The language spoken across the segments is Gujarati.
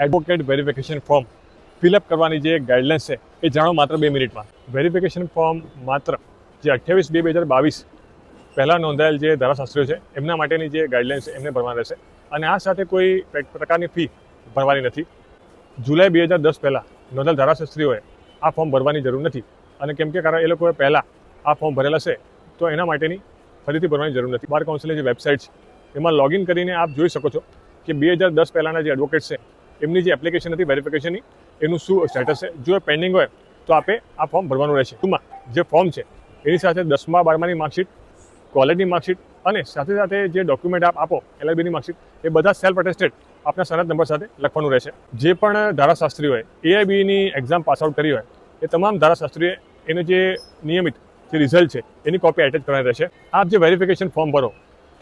એડવોકેટ વેરિફિકેશન ફોર્મ ફિલઅપ કરવાની જે ગાઈડલાઇન્સ છે, એ જાણો માત્ર બે મિનિટમાં. વેરિફિકેશન ફોર્મ માત્ર જે અઠ્યાવીસ બે બે હજાર બાવીસ પહેલાં નોંધાયેલ જે ધારાશાસ્ત્રીઓ છે, એમના માટેની જે ગાઈડલાઇન્સ છે, એમને ભરવાની રહેશે. અને આ સાથે કોઈ પ્રકારની ફી ભરવાની નથી. જુલાઈ બે હજાર દસ પહેલાં નોંધાયેલ ધારાશાસ્ત્રીઓએ આ ફોર્મ ભરવાની જરૂર નથી. અને કેમ કે કારણ એ લોકોએ પહેલાં આ ફોર્મ ભરેલા છે, તો એના માટેની ફરીથી ભરવાની જરૂર નથી. બાર કાઉન્સિલની જે વેબસાઇટ છે, એમાં લોગિન કરીને આપ જોઈ શકો છો કે બે હજાર દસ પહેલાંના જે એડવોકેટ છે એમની જે એપ્લિકેશન હતી વેરિફિકેશનની એનું શું સ્ટેટસ છે? જો એ પેન્ડિંગ હોય, તો આપે આ ફોર્મ ભરવાનું રહેશે. ટૂંકમાં, જે ફોર્મ છે, એની સાથે દસમા, બારમાની માર્કશીટ કોલેજની માર્કશીટ અને સાથે સાથે જે ડોક્યુમેન્ટ આપ આપો એલઆઈબીની માર્કશીટ એ બધા સેલ્ફ અટેસ્ટેડ આપના સનદ નંબર સાથે લખવાનું રહેશે. જે પણ ધારાશાસ્ત્રીઓએ એઆઈબીની એક્ઝામ પાસ આઉટ કરી હોય, એ તમામ ધારાશાસ્ત્રીએ એનું જે નિયમિત જે રિઝલ્ટ છે, એની કોપી એટેચ કરવાની રહેશે. આપ જે વેરિફિકેશન ફોર્મ ભરો,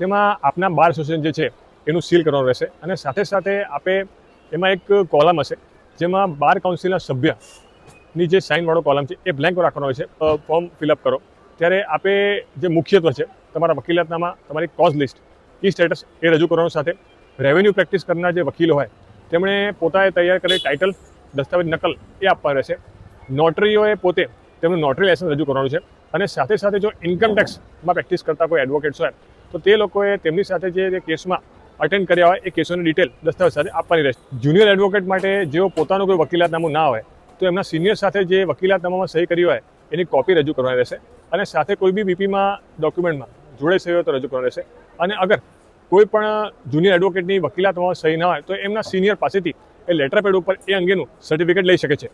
તેમાં આપના બાર એસોસિએશન જે છે, એનું સીલ કરવાનું રહેશે અને સાથે સાથે આપે એમાં એક કોલમ હશે, જેમાં બાર કાઉન્સિલના સભ્યની જે સાઇનવાળો કોલમ છે, એ બ્લેન્ક રાખવાનો હોય છે. ફોર્મ ફિલઅપ કરો. ત્યારે આપે જે મુખ્યત્વ છે, તમારા વકીલાતનામાં તમારી કોઝ લિસ્ટ ઈ સ્ટેટસ એ રજૂ કરવાનો સાથે રેવન્યુ પ્રેક્ટિસ કરનાર જે વકીલો હોય, તેમણે પોતાએ તૈયાર કરેલી ટાઇટલ દસ્તાવેજ નકલ એ આપવા રહેશે. નોટરીઓએ પોતે તેમનું નોટરી લાયસન્સ રજૂ કરવાનું છે અને સાથે સાથે જો ઇન્કમ ટેક્સમાં પ્રેક્ટિસ કરતા કોઈ એડવોકેટ્સ હોય, તો તે લોકોએ તેમની સાથે જે કેસમાં અટેન્ડ કર્યા હોય એ કેસોની ડિટેલ દસ્તાવેજ સાથે આપવાની રહેશે. જુનિયર એડવોકેટ માટે જેઓ પોતાનું કોઈ વકીલાતનામું ના હોય, તો એમના સિનિયર સાથે જે વકીલાતનામામાં સહી કરી હોય, એની કોપી રજૂ કરવાની રહેશે. અને સાથે કોઈ બી બીપીમાં ડોક્યુમેન્ટમાં જોડે સહી હોય તો રજૂ કરવાની રહેશે. અને અગર કોઈ પણ જુનિયર એડવોકેટની વકીલાતમાં સહી ના હોય, તો એમના સિનિયર પાસેથી એ લેટર પેડ ઉપર એ અંગેનું સર્ટિફિકેટ લઈ શકે છે.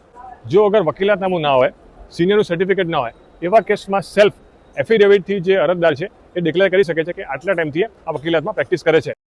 જો અગર વકીલાતનામું ના હોય સિનિયરનું સર્ટિફિકેટ ના હોય, એવા કેસમાં સેલ્ફ એફિડેવિટથી જે અરજદાર છે, એ ડિક્લેર કરી શકે છે કે આટલા ટાઈમથી આ વકીલાતમાં પ્રેક્ટિસ કરે છે.